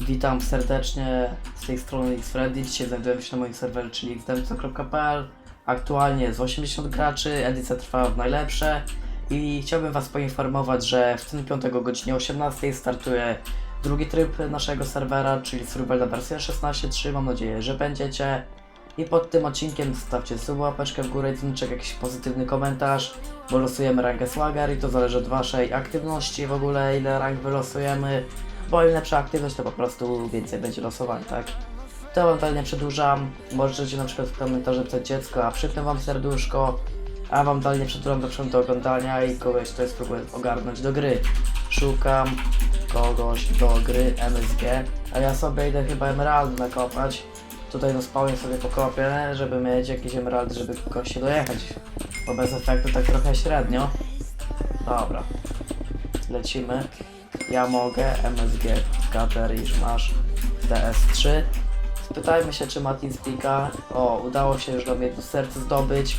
Witam serdecznie z tej strony XFreddy. Dzisiaj znajdujemy się na moim serwerze, czyli xdemco.pl. Aktualnie jest 80 graczy, edycja trwa w najlepsze i chciałbym Was poinformować, że w tym piątek o godzinie 18 startuje drugi tryb naszego serwera, czyli survival wersja 16.3. Mam nadzieję, że będziecie. I pod tym odcinkiem zostawcie suba, łapeczkę w górę i dzwoneczek, jakiś pozytywny komentarz, bo losujemy rangę Swagger i to zależy od Waszej aktywności w ogóle, ile rank wylosujemy, bo im lepsza aktywność, to po prostu więcej będzie losowań, tak? To Wam dalej nie przedłużam, możecie na przykład w komentarzu pisać dziecko, a przypnę Wam serduszko, a Wam dalej nie przedłużam, zapraszam do oglądania i kogoś, kto spróbuję ogarnąć do gry. Szukam kogoś do gry MSG, a ja sobie idę chyba emerald nakopać. Tutaj na spawnie sobie pokopię, żeby mieć jakieś emeraldy, żeby kogoś się dojechać. Bo bez efektu tak trochę średnio. Dobra. Lecimy. Ja mogę, MSG, Kater, już masz DS3. Spytajmy się, czy ma TeamSpeaka. O, udało się już do mnie jedno serce zdobyć.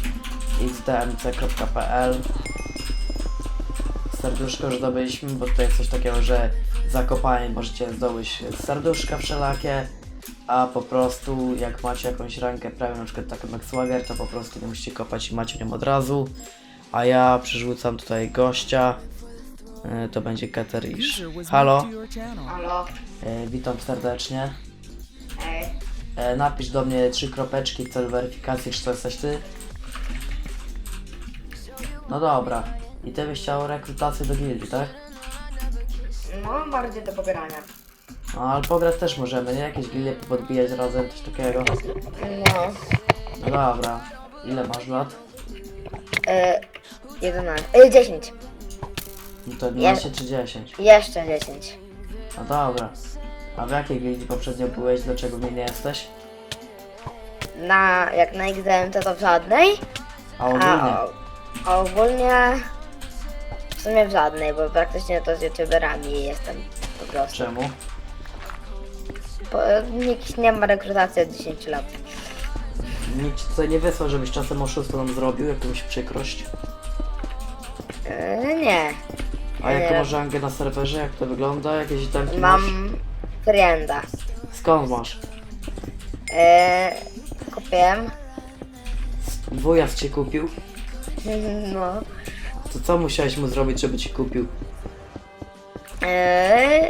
xdmc.pl Serduszko już zdobyliśmy, bo tutaj jest coś takiego, że zakopanie możecie zdobyć serduszka wszelakie, a po prostu jak macie jakąś rankę prawie na przykład taką jak Swagger, to po prostu nie musicie kopać i macie nią od razu. A ja przerzucam tutaj gościa. E, To będzie Katerisz. Halo, Halo, e, witam serdecznie. ej, E, Napisz do mnie trzy kropeczki w celu weryfikacji, czy to jesteś ty. No dobra. I ty byś chciał rekrutację do gildii, tak? no bardziej do pobierania. No ale pograć też możemy, nie? Jakieś gildie podbijać razem, coś takiego. No, No dobra. Ile masz lat? e, 11, e, 10, No to 11 czy 10? jeszcze 10. No dobra. A w jakiej gildii poprzednio byłeś? Dlaczego w niej nie jesteś? Na, jak na XDM to, to w żadnej, A ogólnie? a, a ogólnie w sumie w żadnej, bo praktycznie to z youtuberami jestem po prostu. Czemu? Bo nikt nie ma rekrutacji od 10 lat. Nikt ci tutaj nie wysłał, żebyś czasem oszustwo nam zrobił, jakąś przykrość. E, nie, A jaką Nie. masz rangę na serwerze? Jak to wygląda? Jakieś itemki masz? mam frienda. Skąd masz? E, kupiłem, Wujas cię kupił? no, To co musiałeś mu zrobić, żeby ci kupił? e,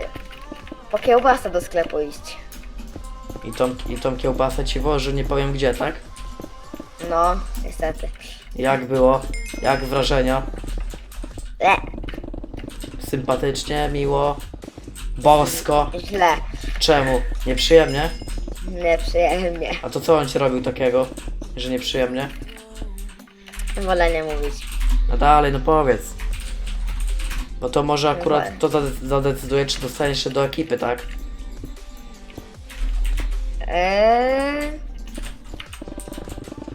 po kiełbasę do sklepu iść. I tą, i tą kiełbasę ci woży, nie powiem gdzie, tak? No, niestety. Jak było? Jak wrażenia? Le, Sympatycznie, miło? Bosko? źle, Czemu? Nieprzyjemnie? nieprzyjemnie. A to co on ci robił takiego, że nieprzyjemnie? Wolę nie mówić. No dalej, no powiedz. Bo to może akurat to zade- zadecyduje, czy dostaniesz się do ekipy, tak? Eee,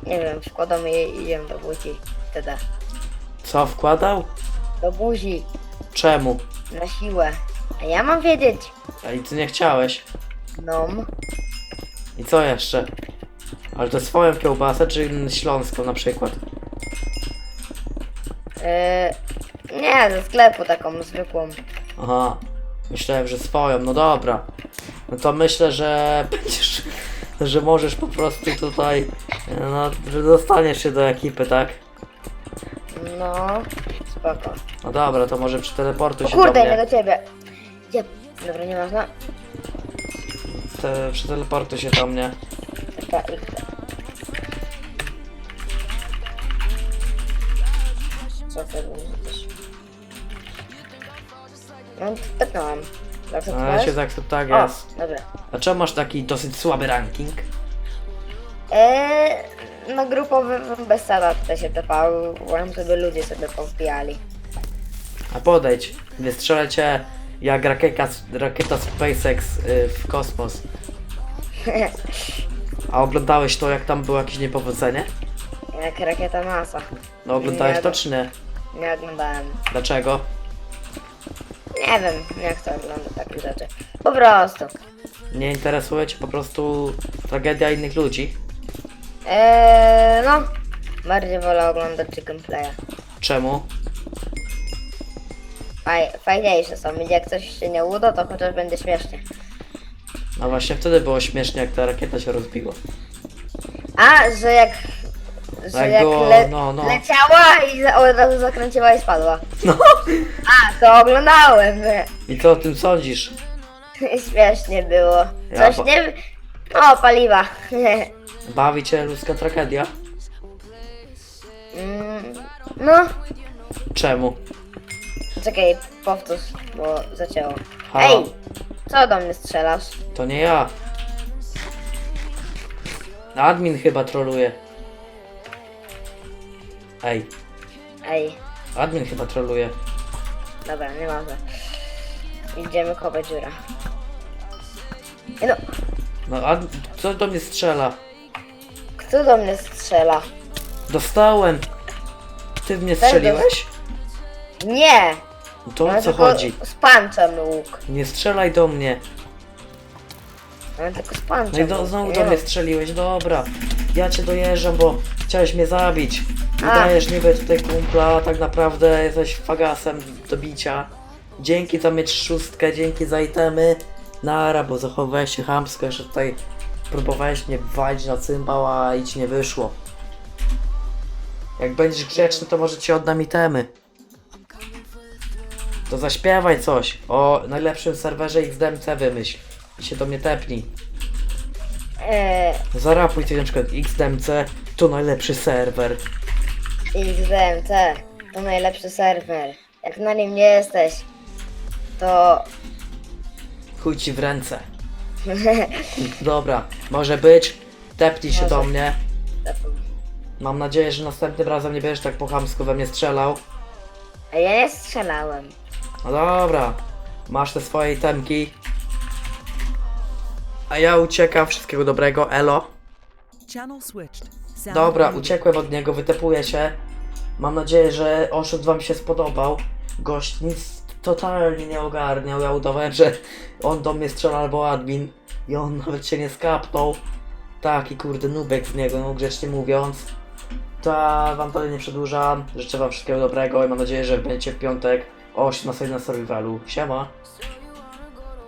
nie wiem, wkładam je i jem do buzi. Wtedy. Co wkładał? Do buzi, Czemu? na siłę. A ja mam wiedzieć. A i ty nie chciałeś. No, I co jeszcze? Ale to swoją kiełbasę, czy śląską na przykład? eee, nie, ze sklepu taką zwykłą. Aha, myślałem, że swoją, no dobra. No to myślę, że będziesz, że możesz po prostu tutaj, no, że dostaniesz się do ekipy, tak? No, spoko. No dobra, to może przeteleportuj O się do kurde, nie mnie. do ciebie. Gdzie? Dobra, nie można. Te, przeteleportuj się do mnie. Taka X. Co to będzie? No, tepnąłem. No, ja się tak, tak O, jest. dobra. A czemu masz taki dosyć słaby ranking? Eee, no grupowy bez sada tutaj się tepałem, żeby ludzie sobie powbijali. A podejdź, wystrzelę cię jak rakieta, rakieta SpaceX y, w kosmos. A oglądałeś to, jak tam było jakieś niepowodzenie? Jak rakieta NASA. No oglądałeś Nie, to no. czy nie? Nie oglądałem. Dlaczego? Nie wiem, jak to ogląda takie rzeczy. Po prostu. Nie interesuje cię po prostu tragedia innych ludzi? Eee, no. Bardziej wolę oglądać chicken playa. Czemu? Faj, fajniejsze są, jak coś się nie uda, to chociaż będzie śmiesznie. No właśnie wtedy było śmiesznie, jak ta rakieta się rozbiła. A, że jak... Że Jak jak było, le, no, no. leciała i od razu zakręciła i spadła. No. A, to oglądałem. I co o tym sądzisz? Śmiesznie było. Ja Coś po- nie... O, paliwa. Bawi cię ludzka tragedia? Mm, no, Czemu? czekaj, powtórz, bo zacięło. Halo? Ej, co do mnie strzelasz? To nie ja. Admin chyba troluje. Ej, Ej, admin chyba troluje. dobra, nieważne. Idziemy kopać dziurę. Ej, No, No, ad... co do mnie strzela? Kto do mnie strzela? Dostałem. Ty w mnie strzeliłeś? Nie! No To o co tylko chodzi? z panczem łuk. Nie strzelaj do mnie. Mam tylko z panczem No i do, łuk. znowu Nie do mnie mam- strzeliłeś, dobra. Ja cię dojeżdżam, bo chciałeś mnie zabić. Udajesz niby tutaj kumpla, a tak naprawdę jesteś fagasem do bicia. Dzięki za mieć szóstkę, dzięki za itemy. Nara, bo zachowałeś się chamsko, jeszcze tutaj próbowałeś mnie walić na cymbał, a i ci nie wyszło. Jak będziesz grzeczny, to może ci oddam itemy. To zaśpiewaj coś o najlepszym serwerze XDMC wymyśl. I się do mnie tepnij. Eee, Zarapuj coś na przykład XDMC to najlepszy serwer. XDMC to najlepszy serwer. Jak na nim nie jesteś, to... Chuj ci w ręce. Dobra, może być. Tepnij się Może. do mnie. Mam nadzieję, że następnym razem nie będziesz tak po chamsku we mnie strzelał. A ja nie strzelałem. No dobra, masz te swoje itemki. A ja uciekam, wszystkiego dobrego, elo. Channel switched. Sound Dobra, muted. uciekłem od niego, wytepuję się. Mam nadzieję, że oszust wam się spodobał. Gość nic totalnie nie ogarniał. Ja udawałem, że on do mnie strzela albo admin. I on nawet się nie skapnął. Taki kurde nubek z niego, no grzecznie mówiąc. To wam dalej nie przedłużam. Życzę wam wszystkiego dobrego i mam nadzieję, że będziecie w piątek o 18 na survivalu. Siema.